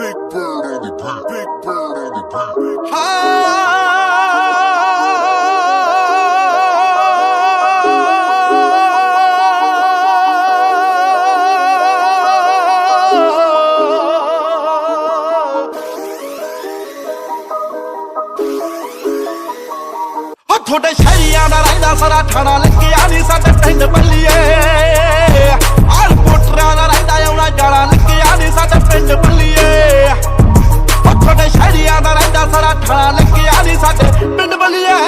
Big bird on the beat. Big bird on the beat. ਹੋ ਤੁਹਾਡੇ ਸ਼ਹਿਰੀਆਂ ਦਾ ਰਹਿੰਦਾ ਸਾਰਾ ਠਾਣਾ ਲੱਗਿਆ ਨਹੀਂ ਸਾਡੇ ਪਿੰਡ ਬੱਲੀਏ ਪੋਟਰਾਂ ਦਾ ਰਹਿੰਦਾ ਆਉਣਾ ਜਾਣਾ ਲੱਗਿਆ ਨਹੀਂ ਸਾਡੇ ਪਿੰਡ ਬੱਲੀਏ ਹੋ ਤੁਹਾਡੇ ਸ਼ਹਿਰੀਆਂ ਦਾ ਰਹਿੰਦਾ ਸਾਰਾ ਠਾਣਾ ਲੱਗਿਆ ਨਹੀਂ ਸਾਡੇ ਪਿੰਡ ਬੱਲੀਏ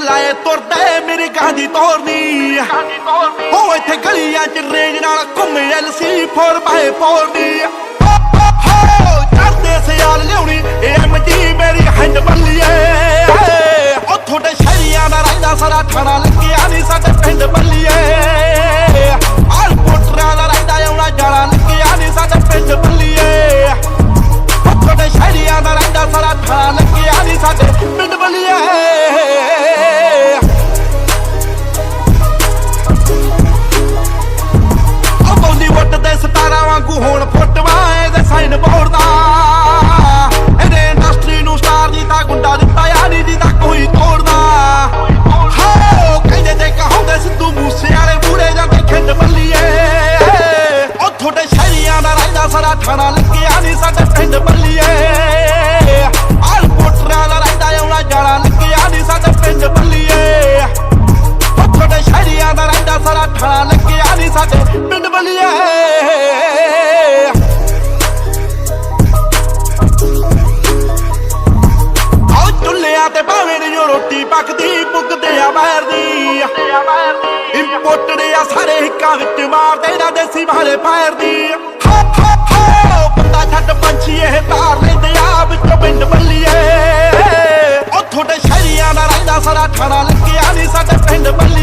ਲਾਏ ਤੁਰਦੇ ਮੇਰੇ ਗਾਂਧੀ ਤੋਰਨੀ। ਹੋ ਇੱਥੇ ਗਲੀਆਂ ਚ ਰੇਂਜ ਨਾਲ ਘੁੰਮੇ ਐਲਸੀ 4x4 ਦੀ। ਰਹਿੰਦਾ ਲੱਗਿਆ ਨਹੀਂ ਸਾਡੇ ਪਿੰਡ ਬੱਲੀਏ। ਆਲ ਪੋਟਰਾਂ ਦਾ ਰਹਿੰਦਾ ਆਉਣਾ ਜਾਣਾ ਲੱਗਿਆ ਨਹੀਂ ਸਾਡੇ ਪਿੰਡ ਬੱਲੀਏ। ਤੁਹਾਡੇ ਸ਼ਹਿਰੀਆਂ ਦਾ ਰਹਿੰਦਾ ਸਾਰਾ ਠਾਣਾ ਲੱਗਿਆ ਨਹੀਂ ਸਾਡੇ ਪਿੰਡ ਬੱਲੀਏ। ਉਹ ਬਾਲੀਵੁੱਡ ਦੇ ਸਤਾਰਾਂ ਵਾਂਗੂ ਹੋਣ ਰਹਿੰਦਾ ਲੱਗਿਆ ਨਹੀਂ ਸਾਡੇ ਪਿੰਡ ਬੱਲੀਏ। ਆਲ ਪੋਟਰਾਂ ਦਾ ਰਹਿੰਦਾ ਆਉਣਾ ਜਾਣਾ ਲੱਗਿਆ ਨਹੀਂ ਸਾਡੇ ਪਿੰਡ ਬੱਲੀਏ। ਉਹ ਸ਼ਹਿਰੀਆਂ ਦਾ ਰਹਿੰਦਾ ਸਾਰਾ ਠਾਣਾ ਲੱਗਿਆ ਨਹੀਂ ਸਾਡੇ ਪਿੰਡ ਬੱਲੀਏ। ਆਓ ਚੁੱਲ੍ਹਿਆਂ ਤੇ ਭਾਵੇਂ ਨੀ ਉਹ ਰੋਟੀ ਪੱਕਦੀ, ਪੁੱਗਦੇ ਆ ਬਾਹਰ ਦੀ। ਇੰਪੋਰਟਡ ਆ ਸਾਰੇ ਹਿੱਕਾਂ ਵਿੱਚ ਮਾਰਦੇ ਨਾ ਦੇਸੀ ਵਾਲੇ ਫਾਇਰ ਦੀ। ਇਹ ਤਾਰ ਲੈਂਦੇ ਆ ਵਿੱਚੋਂ ਪਿੰਡ ਬੱਲੀਏ। ਉਹ ਤੁਹਾਡੇ ਸ਼ਹਿਰੀਆਂ ਦਾ ਰਹਿੰਦਾ ਸਾਰਾ ਠਾਣਾ ਲੱਗਿਆ ਨਹੀਂ ਸਾਡੇ ਪਿੰਡ ਬੱਲੀਏ।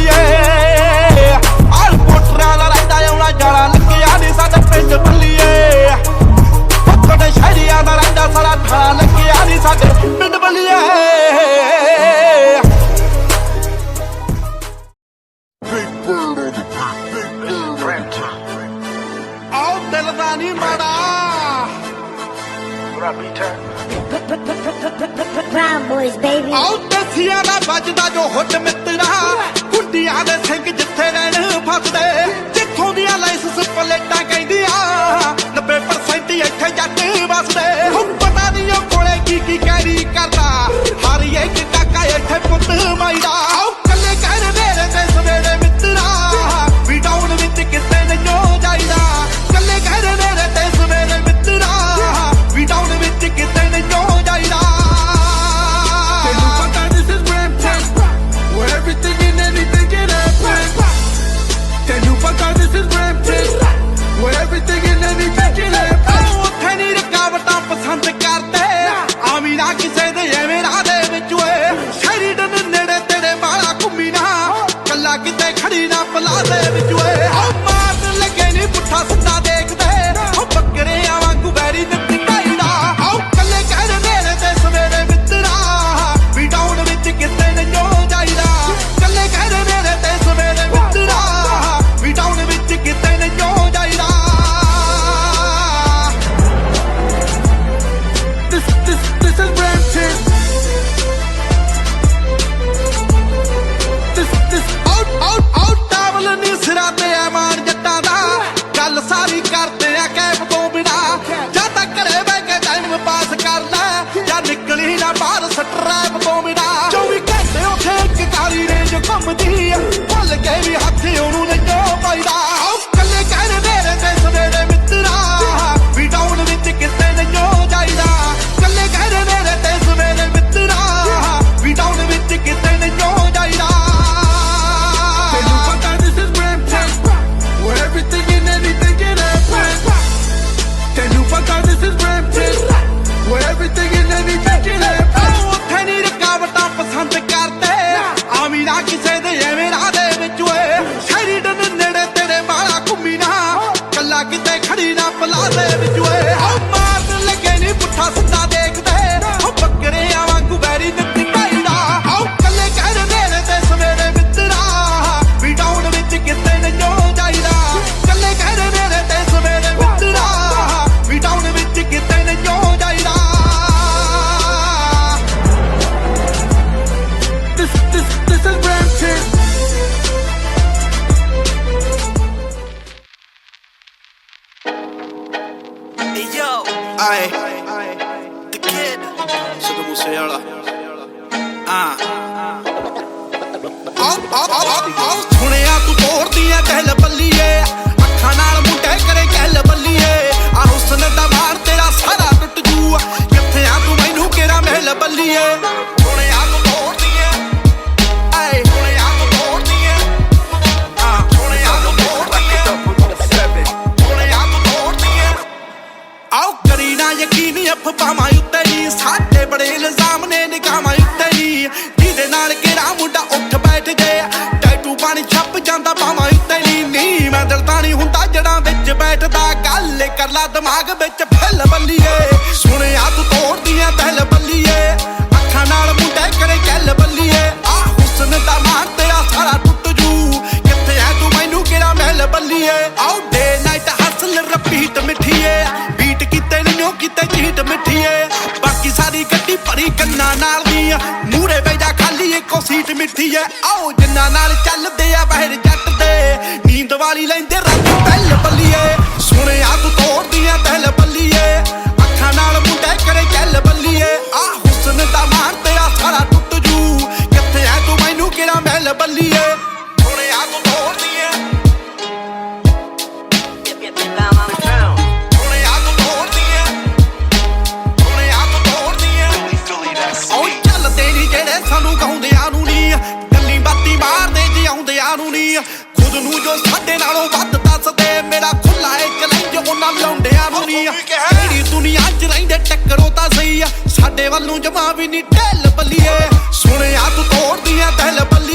Proud boys, baby. ਆਓ ਦਸੀਆਂ ਦਾ ਵੱਜਦਾ ਜੋ ਹੁੱਡ ਮਿੱਤਰਾ। ਕੁੰਡੀਆਂ ਦੇ ਸਿੰਘ ਜਿੱਥੇ ਰਹਿਣ ਫਸਦੇ। ਜਿੱਥੋਂ ਦੀਆਂ ਲਾਇਸੈਂਸ ਪਲੇਟਾਂ ਕਹਿੰਦੀਆਂ 90% ਇੱਥੇ ਜੱਟ ਵਸਦੇ। ਰੇਂਜ ਘੁੰਮਦੀ ਆ ਕਿਸੇ ਦੇ ਐਵੇਂ ਰਾਹ ਦੇ ਵਿੱਚ ਓਏ। ਸ਼ੈਰੀਡਨ ਨੇੜੇ ਤੇਰੇ ਵਾਲਾ ਘੁੰਮੀ ਨਾ। ਕੱਲਾ ਕਿਤੇ ਖੜੀ ਨਾ ਪਲਾ ਦੇ ਵਿੱਚ ਓਏ। The kid. ਆਓ ਆਓ ਆਓ ਆਓ ਸੁਣਿਆ ਤੂੰ ਤੋੜਦੀਆਂ ਕਹਿਲ ਬੱਲੀਏ ਅੱਖਾਂ ਨਾਲ ਮੁੰਡੇ ਕਰੇ ਕਹਿਲ ਬੱਲੀਏ ਅਫਵਾਹਾਂ ਉੱਤੇ ਨਹੀਂ ਸਾਡੇ ਬੜੇ ਇਲਜ਼ਾਮ ਨੇ ਨਿਗਾਹਾਂ ਉੱਤੇ ਨਹੀਂ ਜਿਹਦੇ ਨਾਲ ਕਿਹੜਾ ਮੁੰਡਾ ਉੱਠ ਬੈਠ ਜੇ। ਟੈਟੂ ਪਾਣੀ ਛੱਪ ਜਾਂਦਾ ਬਾਹਾਂ ਉੱਤੇ ਨਹੀਂ ਨਹੀਂ ਮੈਂ ਦਿਲ ਤਾਂ ਨਹੀਂ ਹੁੰਦਾ ਜੜਾਂ ਵਿੱਚ ਬੈਠਦਾ। ਗੱਲ ਕਰ ਲਾ ਦਿਮਾਗ ਵਿੱਚ ਫੈਲ ਬੱਲੀਏ ਭਰੀ ਨਾਲ ਦੀ ਮੂਰੇ ਬੈਜਾ ਖਾਲੀ ਇੱਕੋ ਸੀਟ ਮਿੱਠੀ ਮਿੱਠੀਏ ਆਓ ਜਿੰਨਾ ਨਾਲ ਚੱਲਦੇ ਆ ਬਹਿਰ ਜੱਟ ਦੇ। ਨੀਂਦ ਵਾਲੀ ਲੈਂਦੇ ਗੱਲੀ ਬਾਤੀ ਮਾਰਦੇ ਜਿਉਂਦਿਆਂ ਨੂੰ ਨੀ ਖੁਦ ਨੂੰ ਜੋ ਸਾਡੇ ਨਾਲੋਂ ਵੱਧ ਦੱਸਦੇ ਮੇਰਾ ਖੁੱਲਾ ਏ ਚੈਲੰਜ ਉਹਨਾਂ ਲੌਂਡਿਆਂ ਨੂੰ ਨੀ ਕਿਹੜੀ ਦੁਨੀਆ 'ਚ ਰਹਿੰਦੇ ਟੱਕਰੋ ਤਾਂ ਸਹੀ ਆ। ਸਾਡੇ ਵੱਲੋਂ ਜਮਾ ਵੀ ਨਹੀਂ ਢਿੱਲ ਬੱਲੀਏ। ਸੁਣਿਆ ਤੂੰ ਤੋੜਦੀਆਂ ਦਿਲ ਬੱਲੀਏ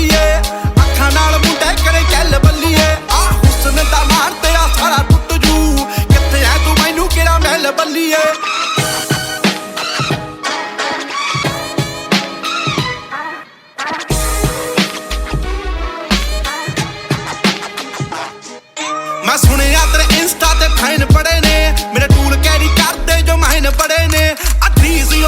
ਸੁਣਿਆ ਤੇਰੇ ਇੰਸਟਾ ਤੇ ਫੈਨ ਬੜੇ ਨੇ। ਮੇਰੇ ਟੂਲ ਕੈਰੀ ਕਰਦੇ ਜੋ ਮਹੀਨ ਬੜੇ ਨੇ। ਅੱਧੀ ਸੀ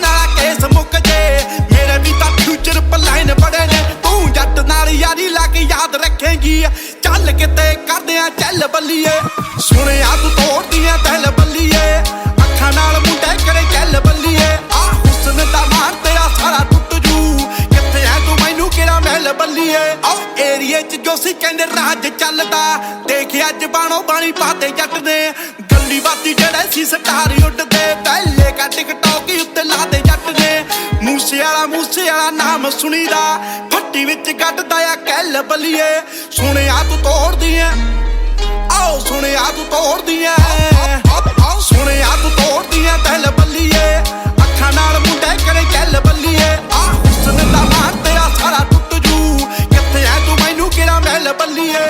ਨਾਲ ਕੇਸ ਮੁੱਕ ਜੇ। ਮੇਰੇ ਵੀ ਤਾਂ ਫਿਊਚਰ ਪਲਾਨ ਬੜੇ ਨੇ। ਤੂੰ ਜੱਟ ਨਾਲ ਯਾਰੀ ਲਾ ਕੇ ਯਾਦ ਰੱਖੇਂਗੀ। ਚੱਲ ਕਿਤੇ ਕਰਦੇ ਆ ਚੱਲ ਬੱਲੀਏ। ਸੁਣਿਆ ਤੂੰ ਤੋੜਦੀਆਂ ਦਿਲ ਬੱਲੀਏ। ਅੱਖਾਂ ਨਾਲ ਮੁੰਡੇ ਕਰੇ ਚੱਲ ਬੱਲੀਏ। ਆ ਹੁਸਨ ਦਾ ਮਾਨ ਤੇਰਾ ਸਾਰਾ ਟੁੱਟ ਜੂ। ਕਿੱਥੇ ਐ ਤੂੰ? ਮੈਨੂੰ ਕਿਹੜਾ ਮਹਿਲ ਬੱਲੀਏ? ਆਹ ਏਰੀਏ ਚ ਜੋ ਸੀ ਕਹਿੰਦੇ ਰਾਜ ਚੱਲਦਾ। ਅੱਜ ਬਾਣੋ ਬਾਣੀ ਪਾਤੇ ਜੱਟ ਨੇ ਗੱਲੀ ਬਾਤੀ ਜਿਹੜੇ ਸੀ ਸਟਾਰ ਉੱਡਦੇ। ਪਹਿਲੇ ਕਾ ਟਿਕਟੌਕ ਉੱਤੇ ਲਾਦੇ ਜੱਟ ਨੇ ਮੂਸੇ ਵਾਲਾ ਮੂਸੇ ਵਾਲਾ ਨਾਮ ਸੁਣੀਦਾ। ਫੱਟੀ ਵਿੱਚ ਗੱਡਦਾ ਆ ਕਹਿਲ ਬਲੀਏ। ਸੁਣਿਆ ਤੂੰ ਤੋੜਦੀ ਐ ਆਓ ਸੁਣਿਆ ਤੂੰ ਤੋੜਦੀ ਐ ਅੱਖਾਂ ਨਾਲ ਮੁੰਡੇ ਕਰੇ ਬੱਲੀਏ। ਸਾਰਾ ਟੁੱਟ ਕਿੱਥੇ ਐ ਤੂੰ ਮੈਨੂੰ ਕਿਹੜਾ ਮਹਿਲ ਬੱਲੀਏ?